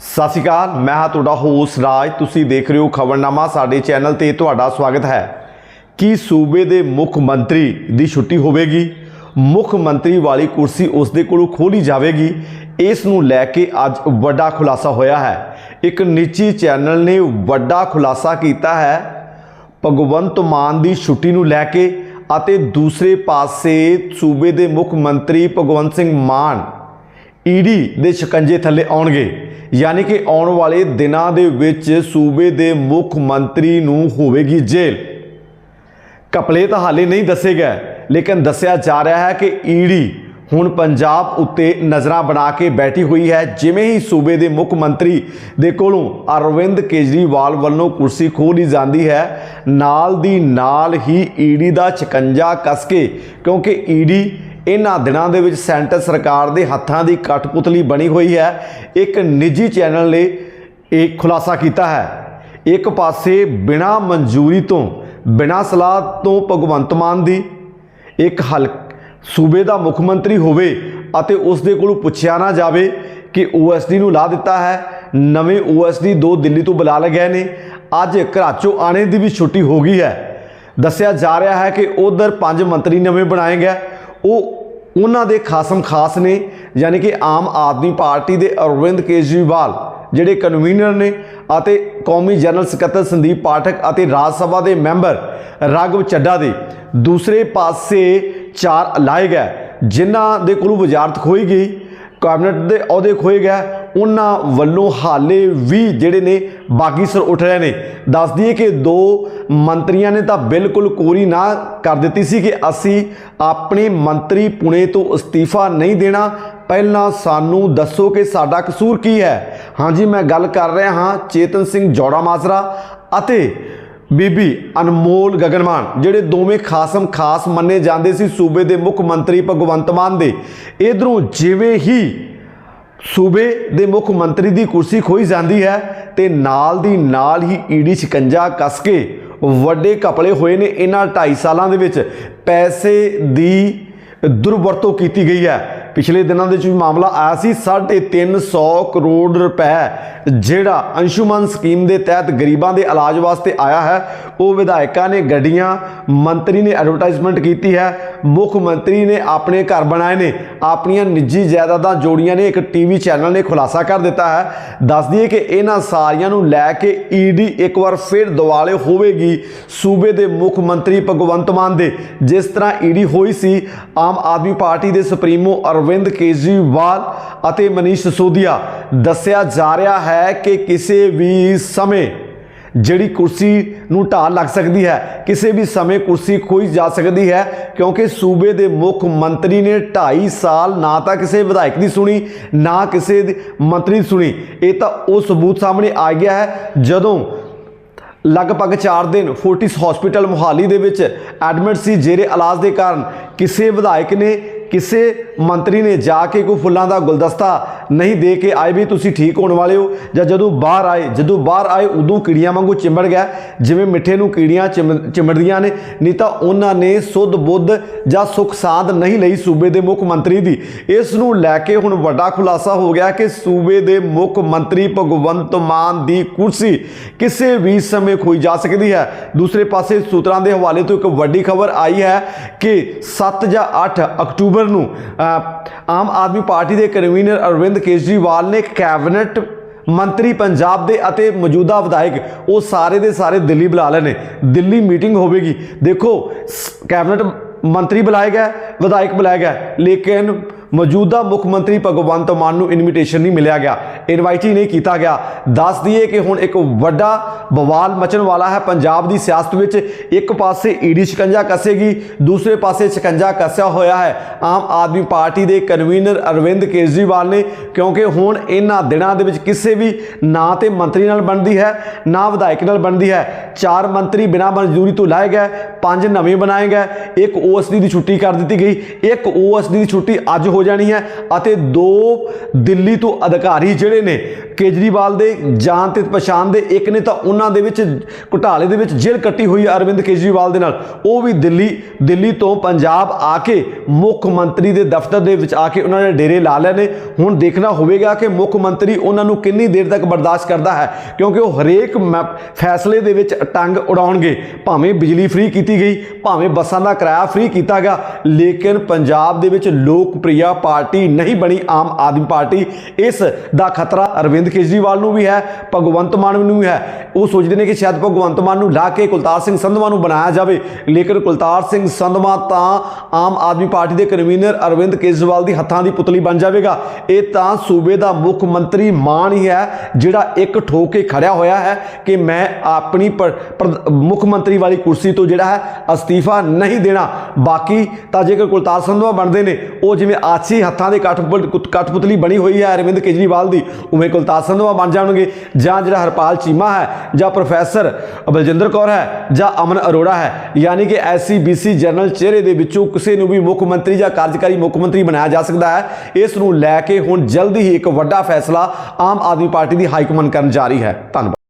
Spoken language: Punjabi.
ਸਤਿ ਸ਼੍ਰੀ ਅਕਾਲ, ਮੈਂ ਹਾਂ ਤੁਹਾਡਾ ਹੋਸ ਰਾਜ। ਤੁਸੀਂ ਦੇਖ ਰਹੇ ਹੋ ਖਬਰਨਾਮਾ, ਸਾਡੇ ਚੈਨਲ ਤੇ ਤੁਹਾਡਾ ਸਵਾਗਤ ਹੈ। ਕੀ ਸੂਬੇ ਦੇ ਮੁੱਖ ਮੰਤਰੀ ਦੀ ਛੁੱਟੀ ਹੋਵੇਗੀ? ਮੁੱਖ ਮੰਤਰੀ ਵਾਲੀ ਕੁਰਸੀ ਉਸ ਦੇ ਕੋਲੋਂ ਖੋਲੀ ਜਾਵੇਗੀ? ਇਸ ਨੂੰ ਲੈ ਕੇ ਅੱਜ ਵੱਡਾ ਖੁਲਾਸਾ ਹੋਇਆ ਹੈ। ਇੱਕ ਨਿੱਜੀ ਚੈਨਲ ਨੇ ਵੱਡਾ ਖੁਲਾਸਾ ਕੀਤਾ ਹੈ। ਭਗਵੰਤ ਮਾਨ ਦੀ ਛੁੱਟੀ ਨੂੰ ਲੈ ਕੇ ਅਤੇ ਦੂਸਰੇ ਪਾਸੇ ਸੂਬੇ ਦੇ ਮੁੱਖ ਮੰਤਰੀ ਭਗਵੰਤ ਸਿੰਘ ਮਾਨ, ਈਡੀ ਦੇ ਸ਼ਿਕੰਜੇ ਥੱਲੇ ਆਉਣਗੇ। ਯਾਨੀ ਕਿ ਆਉਣ ਵਾਲੇ ਦਿਨਾਂ ਦੇ ਵਿੱਚ ਸੂਬੇ ਦੇ ਮੁੱਖ ਮੰਤਰੀ ਨੂੰ ਹੋਵੇਗੀ ਜੇਲ੍ਹ। ਕਪਲੇ ਤਾਂ ਹਾਲੇ ਨਹੀਂ ਦੱਸੇ ਗਏ, ਲੇਕਿਨ ਦੱਸਿਆ ਜਾ ਰਿਹਾ ਹੈ ਕਿ ਈਡੀ ਹੁਣ ਪੰਜਾਬ ਉੱਤੇ ਨਜ਼ਰਾਂ ਬਣਾ ਕੇ ਬੈਠੀ ਹੋਈ ਹੈ। ਜਿਵੇਂ ਹੀ ਸੂਬੇ ਦੇ ਮੁੱਖ ਮੰਤਰੀ ਦੇ ਕੋਲੋਂ ਅਰਵਿੰਦ ਕੇਜਰੀਵਾਲ ਵੱਲੋਂ ਕੁਰਸੀ ਖੋਹ ਜਾਂਦੀ ਹੈ, ਨਾਲ ਦੀ ਨਾਲ ਹੀ ਈਡੀ ਦਾ ਚਕੰਜਾ ਕੱਸ ਕੇ, ਕਿਉਂਕਿ ਈਡੀ ਇਹਨਾਂ ਦਿਨਾਂ ਦੇ ਵਿੱਚ ਸੈਂਟਰ ਸਰਕਾਰ ਦੇ ਹੱਥਾਂ ਦੀ ਕਠਪੁਤਲੀ ਬਣੀ ਹੋਈ ਹੈ। ਇੱਕ ਨਿੱਜੀ ਚੈਨਲ ਨੇ ਇਹ ਖੁਲਾਸਾ ਕੀਤਾ ਹੈ। ਇੱਕ ਪਾਸੇ ਬਿਨਾ ਮਨਜ਼ੂਰੀ ਤੋਂ, ਬਿਨਾ ਸਲਾਹ ਤੋਂ ਭਗਵੰਤ ਮਾਨ ਦੀ, ਇੱਕ ਹਲ ਸੂਬੇ ਦਾ ਮੁੱਖ ਮੰਤਰੀ ਹੋਵੇ ਅਤੇ ਉਸ ਦੇ ਕੋਲੋਂ ਪੁੱਛਿਆ ਨਾ ਜਾਵੇ ਕਿ ਓਐਸਡੀ ਨੂੰ ਲਾ ਦਿੱਤਾ ਹੈ। ਨਵੇਂ ਓਐਸਡੀ ਦੋ ਦਿੱਲੀ ਤੋਂ ਬੁਲਾ ਲਏ ਗਏ ਨੇ। ਅੱਜ ਘਰਾਚੋਂ ਆਣੇ ਦੀ ਵੀ ਛੁੱਟੀ ਹੋ ਗਈ ਹੈ। ਦੱਸਿਆ ਜਾ ਰਿਹਾ ਹੈ ਕਿ ਉਧਰ ਪੰਜ ਮੰਤਰੀ ਨਵੇਂ ਬਣਾਏ ਗਏ। ਉਹ ਉਹਨਾਂ ਦੇ ਖਾਸਮ ਖਾਸ ਨੇ, ਯਾਨੀ ਕਿ ਆਮ ਆਦਮੀ ਪਾਰਟੀ ਦੇ ਅਰਵਿੰਦ ਕੇਜਰੀਵਾਲ, ਜਿਹੜੇ ਕਨਵੀਨਰ ਨੇ ਅਤੇ ਕੌਮੀ ਜਨਰਲ ਸਕੱਤਰ ਸੰਦੀਪ ਪਾਠਕ ਅਤੇ ਰਾਜ ਸਭਾ ਦੇ ਮੈਂਬਰ ਰਾਘਵ ਚੱਡਾ ਦੇ ਦੂਸਰੇ ਪਾਸੇ ਚਾਰ ਲਾਏ ਗਏ ਜਿਨ੍ਹਾਂ ਦੇ ਕੋਲੋਂ ਵਜ਼ਾਰਤ ਖੋਈ ਗਈ, ਕੈਬਨਿਟ ਦੇ ਅਹੁਦੇ ਖੋਏ ਗਏ ਉਹਨਾਂ ਵੱਲੋਂ ਹਾਲੇ ਵੀ ਜਿਹੜੇ ਨੇ ਬਾਗੀ ਸਰ ਉੱਠ ਰਹੇ ਨੇ। ਦੱਸ ਦਈਏ ਕਿ ਦੋ ਮੰਤਰੀਆਂ ਨੇ ਤਾਂ ਬਿਲਕੁਲ ਕੋਰੀ ਨਾ ਕਰ ਦਿੱਤੀ ਸੀ ਕਿ ਅਸੀਂ ਆਪਣੇ ਮੰਤਰੀ ਪੁਣੇ ਤੋਂ ਅਸਤੀਫਾ ਨਹੀਂ ਦੇਣਾ। ਪਹਿਲਾਂ ਸਾਨੂੰ ਦੱਸੋ ਕਿ ਸਾਡਾ ਕਸੂਰ ਕੀ ਹੈ। ਹਾਂਜੀ ਮੈਂ ਗੱਲ ਕਰ ਰਿਹਾ ਹਾਂ ਚੇਤਨ ਸਿੰਘ ਜੋੜਾ ਮਾਜਰਾ ਅਤੇ ਬੀਬੀ ਅਨਮੋਲ ਗਗਨਮਾਨ, ਜਿਹੜੇ ਦੋਵੇਂ ਖਾਸਮ ਖਾਸ ਮੰਨੇ ਜਾਂਦੇ ਸੀ ਸੂਬੇ ਦੇ ਮੁੱਖ ਮੰਤਰੀ ਭਗਵੰਤ ਮਾਨ ਦੇ। ਇਧਰੋਂ ਜਿਵੇਂ ਹੀ ਸੂਬੇ ਦੇ ਮੁੱਖ ਮੰਤਰੀ ਦੀ ਕੁਰਸੀ ਖੋਈ ਜਾਂਦੀ ਹੈ ਤੇ ਨਾਲ ਦੀ ਨਾਲ ਹੀ ਈਡੀ ਸ਼ਿਕੰਜਾ ਕੱਸ ਕੇ ਵੱਡੇ ਕਪੜੇ ਹੋਏ ਨੇ। ਇਹਨਾਂ 2.5 ਸਾਲਾਂ ਦੇ ਵਿੱਚ ਪੈਸੇ ਦੀ ਦੁਰਵਰਤੋਂ ਕੀਤੀ ਗਈ ਹੈ। ਪਿਛਲੇ ਦਿਨਾਂ ਦੇ ਵਿੱਚ ਵੀ ਮਾਮਲਾ ਆਇਆ ਸੀ 350 ਕਰੋੜ ਰੁਪਏ ਜਿਹੜਾ ਅੰਸ਼ੁਮਨ ਸਕੀਮ ਦੇ ਤਹਿਤ ਗਰੀਬਾਂ ਦੇ ਇਲਾਜ ਵਾਸਤੇ ਆਇਆ ਹੈ, ਉਹ ਵਿਧਾਇਕਾਂ ਨੇ ਗੱਡੀਆਂ, ਮੰਤਰੀ ਨੇ ਐਡਵਰਟਾਈਜ਼ਮੈਂਟ ਕੀਤੀ ਹੈ, ਮੁੱਖ ਮੰਤਰੀ ਨੇ ਆਪਣੇ ਘਰ ਬਣਾਏ ਨੇ, ਆਪਣੀਆਂ ਨਿੱਜੀ ਜਾਇਦਾਦਾਂ ਜੋੜੀਆਂ ਨੇ, ਇੱਕ ਟੀਵੀ ਚੈਨਲ ਨੇ ਖੁਲਾਸਾ ਕਰ ਦਿੱਤਾ ਹੈ। ਦੱਸ ਦਈਏ ਕਿ ਇਹਨਾਂ ਸਾਰੀਆਂ ਨੂੰ ਲੈ ਕੇ ਈਡੀ ਇੱਕ ਵਾਰ ਫਿਰ ਦਿਵਾਲੇ ਹੋਵੇਗੀ ਸੂਬੇ ਦੇ ਮੁੱਖ ਮੰਤਰੀ ਭਗਵੰਤ ਮਾਨ ਦੇ, ਜਿਸ ਤਰ੍ਹਾਂ ਈਡੀ ਹੋਈ ਸੀ, ਆਮ ਆਦਮੀ ਪਾਰਟੀ ਦੇ ਸੁਪਰੀਮੋ ਅਰਵਿੰਦ ਕੇਜਰੀਵਾਲ ਅਤੇ ਮਨੀਸ਼ ਸਿਸੋਦੀਆ। ਦੱਸਿਆ ਜਾ ਰਿਹਾ ਹੈ ਕਿ ਕਿਸੇ ਵੀ ਸਮੇਂ ਜਿਹੜੀ ਕੁਰਸੀ ਨੂੰ ਢਾਲ ਲੱਗ ਸਕਦੀ ਹੈ, ਕਿਸੇ ਵੀ ਸਮੇਂ ਕੁਰਸੀ ਖੋਈ ਜਾ ਸਕਦੀ ਹੈ, ਕਿਉਂਕਿ ਸੂਬੇ ਦੇ ਮੁੱਖ ਮੰਤਰੀ ਨੇ 2.5 ਸਾਲ ਨਾ ਤਾਂ ਕਿਸੇ ਵਿਧਾਇਕ ਦੀ ਸੁਣੀ, ਨਾ ਕਿਸੇ ਮੰਤਰੀ ਦੀ ਸੁਣੀ। ਇਹ ਤਾਂ ਉਹ ਸਬੂਤ ਸਾਹਮਣੇ ਆ ਗਿਆ ਹੈ, ਜਦੋਂ ਲਗਭਗ 4 ਦਿਨ ਫੋਰਟਿਸ ਹਸਪੀਟਲ ਮੁਹਾਲੀ ਦੇ ਵਿੱਚ ਐਡਮਿਟ ਸੀ, ਜੇਰੇ ਇਲਾਜ ਦੇ ਕਾਰਨ ਕਿਸੇ ਵਿਧਾਇਕ ਨੇ ਕਿਸੇ ਮੰਤਰੀ ਨੇ ਜਾ ਕੇ ਕੋਈ ਫੁੱਲਾਂ ਦਾ ਗੁਲਦਸਤਾ ਨਹੀਂ ਦੇ ਕੇ ਆਏ ਵੀ ਤੁਸੀਂ ਠੀਕ ਹੋਣ ਵਾਲੇ ਹੋ? ਜਾਂ ਜਦੋਂ ਬਾਹਰ ਆਏ, ਜਦੋਂ ਬਾਹਰ ਆਏ, ਉਦੋਂ ਕੀੜੀਆਂ ਵਾਂਗੂ ਚਿੰਬੜ ਗਿਆ? ਜਿਵੇਂ ਮਿੱਠੇ ਨੂੰ ਕੀੜੀਆਂ ਚਿੰਬ- ਚਿੰਬੜਦੀਆਂ ਨੇ, ਨਹੀਂ ਤਾਂ ਉਹਨਾਂ ਨੇ ਸੁੱਧ ਬੁੱਧ ਜਾਂ ਸੁਖ ਸਾਧ ਨਹੀਂ ਲਈ ਸੂਬੇ ਦੇ ਮੁੱਖ ਮੰਤਰੀ ਦੀ। ਇਸ ਨੂੰ ਲੈ ਕੇ ਹੁਣ ਵੱਡਾ ਖੁਲਾਸਾ ਹੋ ਗਿਆ ਕਿ ਸੂਬੇ ਦੇ ਮੁੱਖ ਮੰਤਰੀ ਭਗਵੰਤ ਮਾਨ ਦੀ ਕੁਰਸੀ ਕਿਸੇ ਵੀ ਸਮੇਂ ਖੋਈ ਜਾ ਸਕਦੀ ਹੈ। ਦੂਸਰੇ ਪਾਸੇ ਸੂਤਰਾਂ ਦੇ ਹਵਾਲੇ ਤੋਂ ਇੱਕ ਵੱਡੀ ਖਬਰ ਆਈ ਹੈ ਕਿ 7 ਜਾਂ 8 ਅਕਤੂਬਰ ਨੂੰ। ਆਮ ਆਦਮੀ ਪਾਰਟੀ ਦੇ ਕਨਵੀਨਰ ਅਰਵਿੰਦ ਕੇਜਰੀਵਾਲ ਨੇ ਕੈਬਨਿਟ ਮੰਤਰੀ ਪੰਜਾਬ ਦੇ ਅਤੇ ਮੌਜੂਦਾ ਵਿਧਾਇਕ, ਉਹ ਸਾਰੇ ਦੇ ਸਾਰੇ ਦਿੱਲੀ ਬੁਲਾ ਲਏ ਨੇ ਦਿੱਲੀ ਮੀਟਿੰਗ ਹੋਵੇਗੀ। ਦੇਖੋ ਕੈਬਨਿਟ ਮੰਤਰੀ ਬੁਲਾਏ ਗਏ ਵਿਧਾਇਕ ਬੁਲਾਏ ਗਏ ਲੇਕਿਨ ਮੌਜੂਦਾ ਮੁੱਖ ਮੰਤਰੀ ਭਗਵੰਤ ਮਾਨ ਨੂੰ ਇਨਵੀਟੇਸ਼ਨ ਨਹੀਂ ਮਿਲਿਆ ਗਿਆ। ਇਨਵਾਈਟ ਹੀ ਨਹੀਂ ਕੀਤਾ ਗਿਆ। ਦੱਸ ਦਈਏ ਕਿ ਹੁਣ ਇੱਕ ਵੱਡਾ ਬਵਾਲ ਮਚਣ ਵਾਲਾ ਹੈ। ਪੰਜਾਬ ਦੀ ਸਿਆਸਤ ਵਿੱਚ ਇੱਕ ਪਾਸੇ ਈਡੀ ਸ਼ਿਕੰਜਾ ਕੱਸੇਗੀ, ਦੂਸਰੇ ਪਾਸੇ ਸ਼ਿਕੰਜਾ ਕੱਸਿਆ ਹੋਇਆ ਹੈ। ਆਮ ਆਦਮੀ ਪਾਰਟੀ ਦੇ ਕਨਵੀਨਰ ਅਰਵਿੰਦ ਕੇਜਰੀਵਾਲ ਨੇ, ਕਿਉਂਕਿ ਹੁਣ ਇਹਨਾਂ ਦਿਨਾਂ ਦੇ ਵਿੱਚ ਕਿਸੇ ਵੀ ਨਾ ਤੇ ਮੰਤਰੀ ਨਾਲ ਬਣਦੀ ਹੈ, ਨਾ ਵਿਧਾਇਕ ਨਾਲ ਬਣਦੀ ਹੈ। ਚਾਰ ਮੰਤਰੀ ਬਿਨਾਂ ਮਨਜ਼ੂਰੀ ਤੋਂ ਲਾਏ ਗਏ, ਪੰਜ ਨਵੇਂ ਬਣਾਏ ਗਏ। ਇੱਕ ਓਐਸਡੀ ਦੀ ਛੁੱਟੀ ਕਰ ਦਿੱਤੀ ਗਈ। ਇੱਕ ਓਐਸਡੀ ਦੀ ਛੁੱਟੀ ਅੱਜ ਹੋ ਜਾਣੀ ਹੈ ਅਤੇ ਦੋ ਦਿੱਲੀ ਤੋਂ ਅਧਿਕਾਰੀ ਜਿਹੜੇ ਜਿਹੜੇ ਨੇ ਕੇਜਰੀਵਾਲ ਦੇ ਜਾਣ ਤੇ ਪਛਾਣ ਦੇ ਇੱਕ ਨੇ ਤਾਂ ਉਹਨਾਂ ਦੇ ਵਿੱਚ ਘੁਟਾਲੇ ਦੇ ਵਿੱਚ ਜੇਲ੍ਹ ਕੱਟੀ ਹੋਈ ਅਰਵਿੰਦ ਕੇਜਰੀਵਾਲ ਦੇ ਨਾਲ। ਉਹ ਵੀ ਦਿੱਲੀ ਦਿੱਲੀ ਤੋਂ ਪੰਜਾਬ ਆ ਕੇ ਮੁੱਖ ਮੰਤਰੀ ਦੇ ਦਫ਼ਤਰ ਦੇ ਵਿੱਚ ਆ ਕੇ ਉਹਨਾਂ ਨੇ ਡੇਰੇ ਲਾ ਲਏ ਨੇ। ਹੁਣ ਦੇਖਣਾ ਹੋਵੇਗਾ ਕਿ ਮੁੱਖ ਮੰਤਰੀ ਉਹਨਾਂ ਨੂੰ ਕਿੰਨੀ ਦੇਰ ਤੱਕ ਬਰਦਾਸ਼ਤ ਕਰਦਾ ਹੈ, ਕਿਉਂਕਿ ਉਹ ਹਰੇਕ ਮ- ਫੈਸਲੇ ਦੇ ਵਿੱਚ ਟੰਗ ਉਡਾਉਣਗੇ। ਭਾਵੇਂ ਬਿਜਲੀ ਫ੍ਰੀ ਕੀਤੀ ਗਈ, ਭਾਵੇਂ ਬੱਸਾਂ ਦਾ ਕਿਰਾਇਆ ਫ੍ਰੀ ਕੀਤਾ ਗਿਆ, ਲੇਕਿਨ ਪੰਜਾਬ ਦੇ ਵਿੱਚ ਲੋਕਪ੍ਰਿਆ ਪਾਰਟੀ ਨਹੀਂ ਬਣੀ, ਆਮ ਆਦਮੀ ਪਾਰਟੀ ਇਸ ਦਾ ਖਤਰਾ ਅਰਵਿੰਦ ਕੇਜਰੀਵਾਲ ਨੂੰ ਵੀ ਹੈ, ਭਗਵੰਤ ਮਾਨ ਨੂੰ ਵੀ ਹੈ। ਉਹ ਸੋਚਦੇ ਨੇ ਕਿ ਸ਼ਾਇਦ ਭਗਵੰਤ ਮਾਨ ਨੂੰ ਲਾ ਕੇ ਕੁਲਤਾਰ ਸਿੰਘ ਸੰਧਵਾ ਨੂੰ ਬਣਾਇਆ ਜਾਵੇ। ਲੇਕਿਨ ਕੁਲਤਾਰ ਸਿੰਘ ਸੰਧਵਾ ਤਾਂ ਆਮ ਆਦਮੀ ਪਾਰਟੀ ਦੇ ਕਨਵੀਨਰ ਅਰਵਿੰਦ ਕੇਜਰੀਵਾਲ ਦੀ ਹੱਥਾਂ ਦੀ ਪੁਤਲੀ ਬਣ ਜਾਵੇਗਾ। ਇਹ ਤਾਂ ਸੂਬੇ ਦਾ ਮੁੱਖ ਮੰਤਰੀ ਮਾਨ ਹੀ ਹੈ, ਜਿਹੜਾ ਇੱਕ ਠੋਕ ਕੇ ਖੜਿਆ ਹੋਇਆ ਹੈ ਕਿ ਮੈਂ ਆਪਣੀ ਪਰ- ਪਰ- ਮੁੱਖ ਮੰਤਰੀ ਵਾਲੀ ਕੁਰਸੀ ਤੋਂ ਜਿਹੜਾ ਹੈ ਅਸਤੀਫਾ ਨਹੀਂ ਦੇਣਾ। ਬਾਕੀ ਤਾਂ ਜੇਕਰ ਕੁਲਤਾਰ ਸੰਧਵਾ ਬਣਦੇ ਨੇ, ਉਹ ਜਿਵੇਂ ਆਛੀ ਹੱਥਾਂ ਦੇ ਕਠਪੁਲ ਕਠਪੁਤਲੀ ਬਣੀ ਹੋਈ ਹੈ ਅਰਵਿੰਦ ਕੇਜਰੀਵਾਲ ਦੀ ਉਵੇਂ ਕੁਲਤਾਰ ਸੰਧਵਾ ਬਣ ਜਾਣਗੇ। ਜਾਂ ਜਿਹੜਾ ਹਰਪਾਲ ਚੀਮਾ ਹੈ, ਜਾਂ ਪ੍ਰੋਫੈਸਰ ਬਲਜਿੰਦਰ ਕੌਰ ਹੈ, ਜਾਂ ਅਮਨ ਅਰੋੜਾ ਹੈ। ਯਾਨੀ ਕਿ ਐਸਸੀ ਬੀਸੀ ਜਨਰਲ ਚਿਹਰੇ ਦੇ ਵਿੱਚੋਂ ਕਿਸੇ ਨੂੰ ਵੀ ਮੁੱਖ ਮੰਤਰੀ ਜਾਂ ਕਾਰਜਕਾਰੀ ਮੁੱਖ ਮੰਤਰੀ ਬਣਾਇਆ ਜਾ ਸਕਦਾ ਹੈ। ਇਸ ਨੂੰ ਲੈ ਕੇ ਹੁਣ ਜਲਦੀ ਹੀ ਇੱਕ ਵੱਡਾ ਫੈਸਲਾ ਆਮ ਆਦਮੀ ਪਾਰਟੀ ਦੀ ਹਾਈਕਮਾਂਡ ਕਰਨ ਜਾ ਰਹੀ ਹੈ। ਧੰਨਵਾਦ।